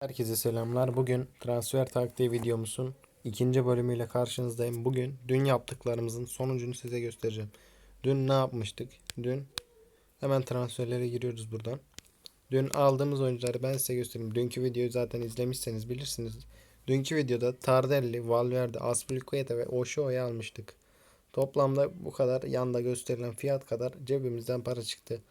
Herkese selamlar. Bugün transfer taktiği videomuzun ikinci bölümüyle karşınızdayım. Bugün dün yaptıklarımızın sonucunu size göstereceğim. Dün ne yapmıştık? Dün hemen transferlere giriyoruz buradan. Dün aldığımız oyuncuları ben size göstereyim. Dünkü videoyu zaten izlemişseniz bilirsiniz. Dünkü videoda Tardelli, Valverde, Aspilicueta ve Osho'yu almıştık. Toplamda bu kadar yanda gösterilen fiyat kadar cebimizden para çıktı.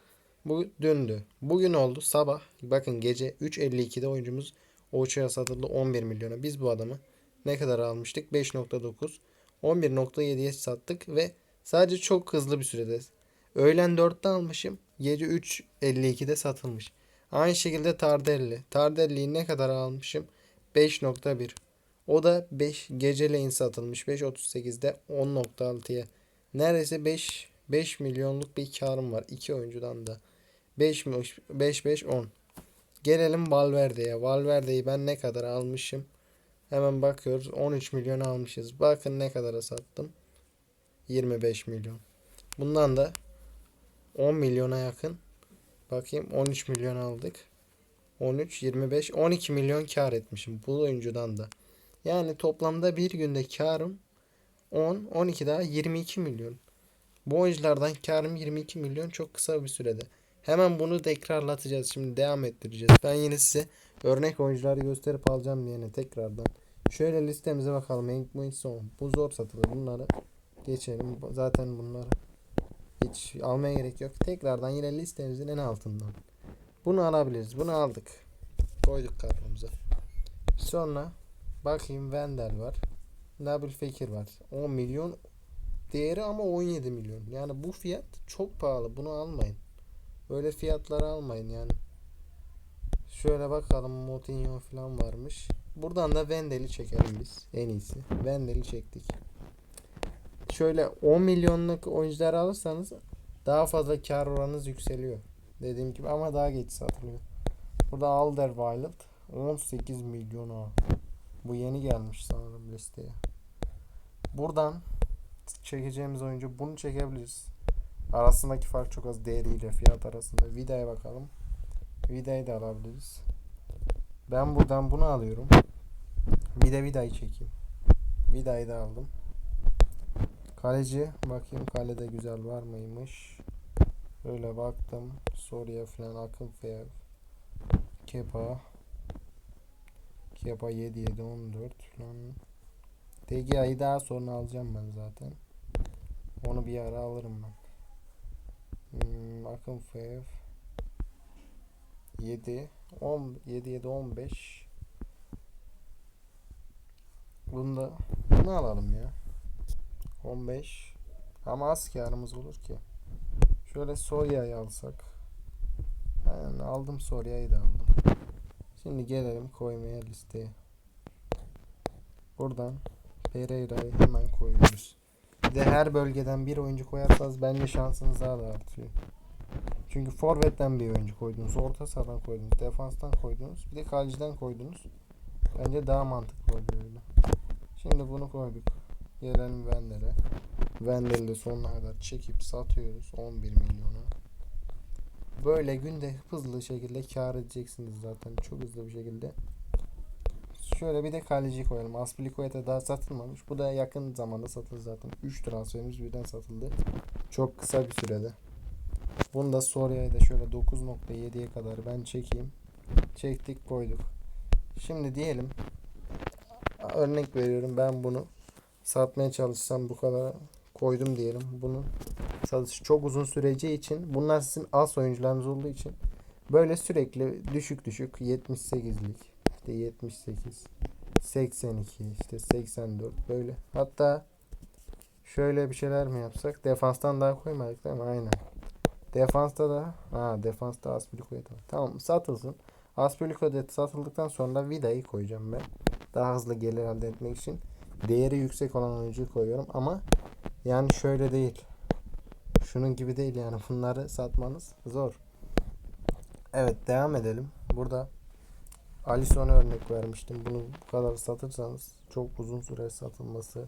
Bu dündü. Bugün oldu sabah. Bakın gece 3.52'de oyuncumuz Ochoa satıldı 11 milyona. Biz bu adamı ne kadar almıştık? 5.9. 11.7'ye sattık ve sadece çok hızlı bir sürede. Öğlen 4'te almışım. Gece 3.52'de satılmış. Aynı şekilde Tardelli. Tardelli'yi ne kadar almışım? 5.1. O da 5 geceleyin satılmış. 5.38'de 10.6'ya. Neredeyse 5 5 milyonluk bir karım var. iki oyuncudan da. 5 5 5 10. Gelelim Valverde'ye. Valverde'yi ben ne kadar almışım? Hemen bakıyoruz. 13 milyon almışız. Bakın ne kadara sattım. 25 milyon. Bundan da 10 milyona yakın. Bakayım 13 milyon aldık. 13, 25, 12 milyon kar etmişim bu oyuncudan da. Yani toplamda bir günde karım 10, 12 daha 22 milyon. Bu oyunculardan karım 22 milyon çok kısa bir sürede. Hemen bunu tekrarlatacağız. Şimdi devam ettireceğiz. Ben yine size örnek oyuncuları gösterip alacağım yine tekrardan. Şöyle listemize bakalım. Hank Wilson. Bu zor satılır. Bunları geçelim. Zaten bunları hiç almaya gerek yok. Tekrardan yine listemizin en altından. Bunu alabiliriz. Bunu aldık. Koyduk kadromuza. Sonra bakayım Wendel var. Nabil Fekir var. 10 milyon değeri ama 17 milyon. Yani bu fiyat çok pahalı. Bunu almayın. Böyle fiyatları almayın yani. Şöyle bakalım Motinho falan varmış. Buradan da Vendel'i çekelim biz. En iyisi. Vendel'i çektik. Şöyle 10 milyonluk oyuncular alırsanız daha fazla kar oranınız yükseliyor. Dediğim gibi ama daha geç satılıyor. Burada Alderweireld 18 milyona. Bu yeni gelmiş sanırım listeye. Buradan çekeceğimiz oyuncu bunu çekebiliriz. Arasındaki fark çok az değeriyle fiyat arasında. Vida'ya bakalım. Vida'yı da alabiliriz. Ben buradan bunu alıyorum. Bir de Vida'yı çekeyim. Vida'yı da aldım. Kaleci bakayım kalede güzel var mıymış. Öyle baktım. Soruya falan akıl fev. Kepa. Kepa 7 7 14 falan. TGA'yı daha sonra alacağım ben zaten. Onu bir ara alırım ben. Hmm, akım fev. 7 10 7 7 15 Bunu da bunu alalım ya. 15 ama az karımız olur ki. Şöyle Soria'yı alsak. Yani aldım Soria'yı da aldım. Şimdi gelelim koymaya listeye. Buradan Pereira'yı hemen koyuyoruz. De her bölgeden bir oyuncu koyarsanız bence şansınız daha da artıyor. Çünkü forvetten bir oyuncu koydunuz, orta sahadan koydunuz, defanstan koydunuz, bir de kaleciden koydunuz. Bence daha mantıklı oluyor öyle. Şimdi bunu koyduk. Gelelim Wendel'e. Wendel'i de sonuna kadar çekip satıyoruz 11 milyona. Böyle günde hızlı şekilde kar edeceksiniz zaten çok hızlı bir şekilde. Şöyle bir de kaleci koyalım. Aspilicueta daha satılmamış. Bu da yakın zamanda satıldı zaten. 3 transferimiz birden satıldı. Çok kısa bir sürede. Bunu da Soria'ya da şöyle 9.7'ye kadar ben çekeyim. Çektik koyduk. Şimdi diyelim örnek veriyorum ben bunu satmaya çalışsam bu kadar koydum diyelim. Bunu satışı çok uzun süreceği için bunlar sizin az oyuncularınız olduğu için böyle sürekli düşük düşük 78'lik işte 78 82 işte 84 böyle. Hatta şöyle bir şeyler mi yapsak? Defanstan daha koymadık değil mi? Aynen. Defansta da ha defansta Aspilicueta tamam satılsın. Aspilicueta satıldıktan sonra Vida'yı koyacağım ben. Daha hızlı gelir elde etmek için. Değeri yüksek olan oyuncuyu koyuyorum ama yani şöyle değil. Şunun gibi değil yani. Bunları satmanız zor. Evet devam edelim. Burada Alisson'a örnek vermiştim. Bunu bu kadar satırsanız çok uzun süre satılması.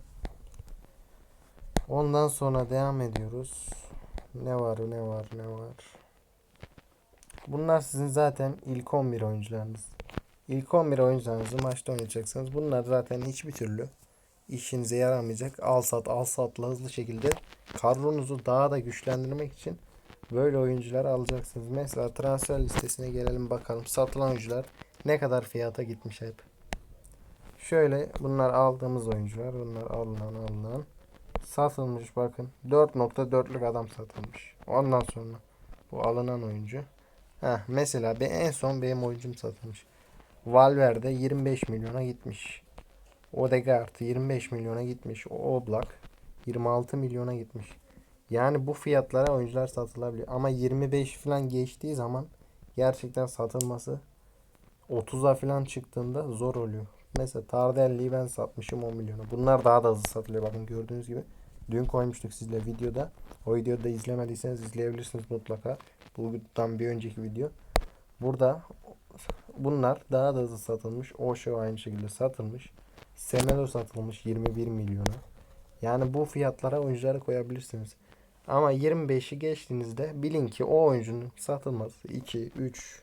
Ondan sonra devam ediyoruz. Ne var ne var ne var. Bunlar sizin zaten ilk 11 oyuncularınız. İlk 11 oyuncularınızı maçta oynayacaksınız. Bunlar zaten hiçbir türlü işinize yaramayacak. Al sat al satla hızlı şekilde kadronuzu daha da güçlendirmek için böyle oyuncular alacaksınız. Mesela transfer listesine gelelim bakalım. Satılan oyuncular ne kadar fiyata gitmiş hep. Şöyle bunlar aldığımız oyuncular. Bunlar alınan alınan. Satılmış bakın. 4.4'lük adam satılmış. Ondan sonra bu alınan oyuncu. Heh, mesela ben en son benim oyuncum satılmış. Valverde 25 milyona gitmiş. Odegaard 25 milyona gitmiş. Oblak 26 milyona gitmiş. Yani bu fiyatlara oyuncular satılabiliyor. Ama 25 falan geçtiği zaman gerçekten satılması 30'a falan çıktığında zor oluyor. Mesela Tardelli'yi ben satmışım 10 milyona. Bunlar daha da hızlı satılıyor. Bakın gördüğünüz gibi. Dün koymuştuk sizle videoda. O videoda da izlemediyseniz izleyebilirsiniz mutlaka. Buradan bir önceki video. Burada bunlar daha da hızlı satılmış. Osho aynı şekilde satılmış. Semedo satılmış 21 milyona. Yani bu fiyatlara oyuncuları koyabilirsiniz. Ama 25'i geçtiğinizde bilin ki o oyuncunun satılması 2, 3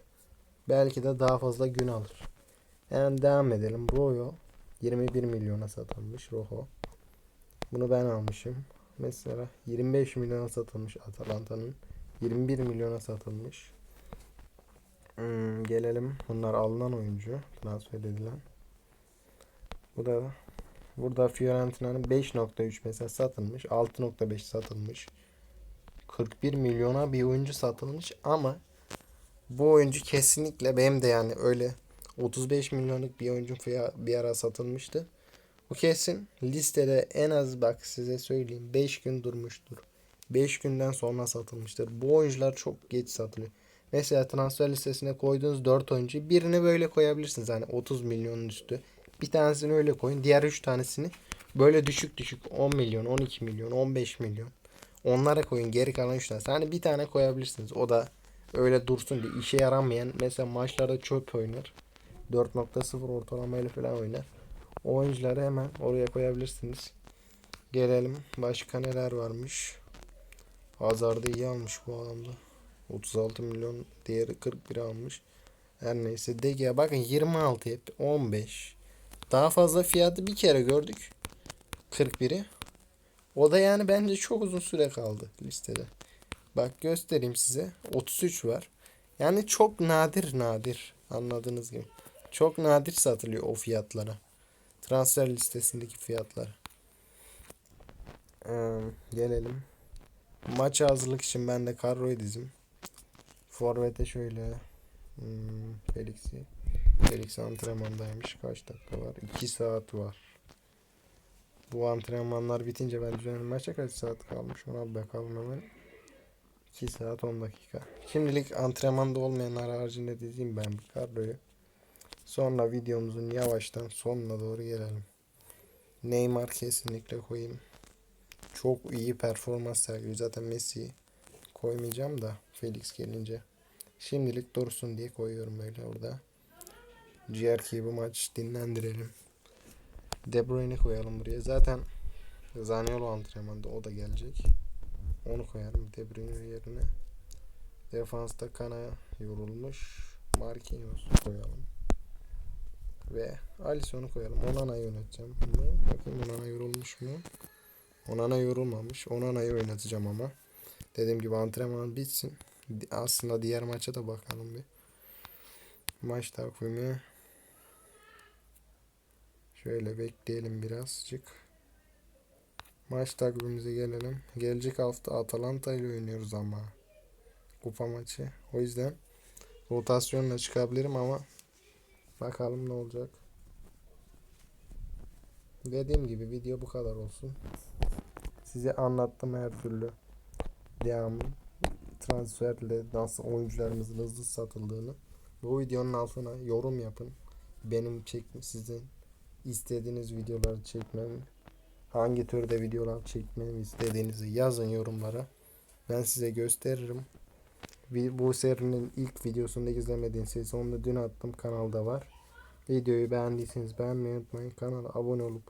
belki de daha fazla gün alır. Yani devam edelim. Royo 21 milyona satılmış Rojo. Bunu ben almışım. Mesela 25 milyona satılmış Atalanta'nın. 21 milyona satılmış. Hmm, gelelim. Bunlar alınan oyuncu. Transfer edilen. Bu da burada Fiorentina'nın 5.3 mesela satılmış. 6.5 satılmış. 41 milyona bir oyuncu satılmış ama bu oyuncu kesinlikle benim de yani öyle 35 milyonluk bir oyuncu bir ara satılmıştı. Bu kesin listede en az bak size söyleyeyim 5 gün durmuştur. 5 günden sonra satılmıştır. Bu oyuncular çok geç satılıyor. Mesela transfer listesine koyduğunuz 4 oyuncu birini böyle koyabilirsiniz. Yani 30 milyonun üstü. Bir tanesini öyle koyun. Diğer 3 tanesini böyle düşük düşük 10 milyon, 12 milyon, 15 milyon. Onlara koyun. Geri kalan 3 tanesi. Hani bir tane koyabilirsiniz. O da öyle dursun diye işe yaramayan mesela maçlarda çöp oynar. 4.0 ortalamayla falan oynar. O oyuncuları hemen oraya koyabilirsiniz. Gelelim. Başka neler varmış. Hazard'ı iyi almış bu adamda. 36 milyon. Diğeri 41 almış. Her neyse. DG bakın 26 hep 15. Daha fazla fiyatı bir kere gördük. 41'i. O da yani bence çok uzun süre kaldı listede. Bak göstereyim size. 33 var. Yani çok nadir nadir anladığınız gibi. Çok nadir satılıyor o fiyatlara. Transfer listesindeki fiyatlar. Ee, gelelim. Maç hazırlık için ben de kadroyu dizim. Forvet'e şöyle hmm, Felix'i Felix antrenmandaymış. Kaç dakika var? 2 saat var. Bu antrenmanlar bitince ben düzenli maça kaç saat kalmış ona bakalım hemen. 2 saat 10 dakika. Şimdilik antrenmanda olmayanlar haricinde dizeyim ben bir kadroyu. Sonra videomuzun yavaştan sonuna doğru gelelim. Neymar kesinlikle koyayım. Çok iyi performans sergiliyor. Zaten Messi koymayacağım da Felix gelince. Şimdilik dursun diye koyuyorum böyle orada. GRK'yi bu maç dinlendirelim. De Bruyne'i koyalım buraya. Zaten Zaniolo antrenmanda o da gelecek. Onu koyarım De Bruyne yerine. Defansta Kana yorulmuş. Marquinhos koyalım. Ve Alisson'u koyalım. Onana'yı yöneteceğim. Bakayım Onana yorulmuş mu? Onana yorulmamış. Onana'yı oynatacağım ama. Dediğim gibi antrenman bitsin. Aslında diğer maça da bakalım bir. Maç takvimi. Şöyle bekleyelim birazcık. Maç takvimimize gelelim. Gelecek hafta Atalanta ile oynuyoruz ama. Kupa maçı. O yüzden rotasyonla çıkabilirim ama bakalım ne olacak. Dediğim gibi video bu kadar olsun. Size anlattım her türlü devamı transferle nasıl oyuncularımızın hızlı satıldığını. Bu videonun altına yorum yapın. Benim çekme sizin istediğiniz videoları çekmem, hangi türde videolar çekmemi istediğinizi yazın yorumlara. Ben size gösteririm. Bu serinin ilk videosunu da izlemediyseniz onu da dün attım kanalda var. Videoyu beğendiyseniz beğenmeyi unutmayın. Kanala abone olup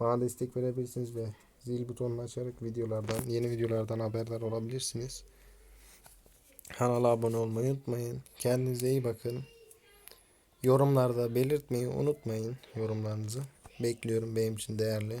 bana destek verebilirsiniz ve zil butonunu açarak videolardan, yeni videolardan haberdar olabilirsiniz. Kanala abone olmayı unutmayın. Kendinize iyi bakın. Yorumlarda belirtmeyi unutmayın yorumlarınızı. Bekliyorum benim için değerli.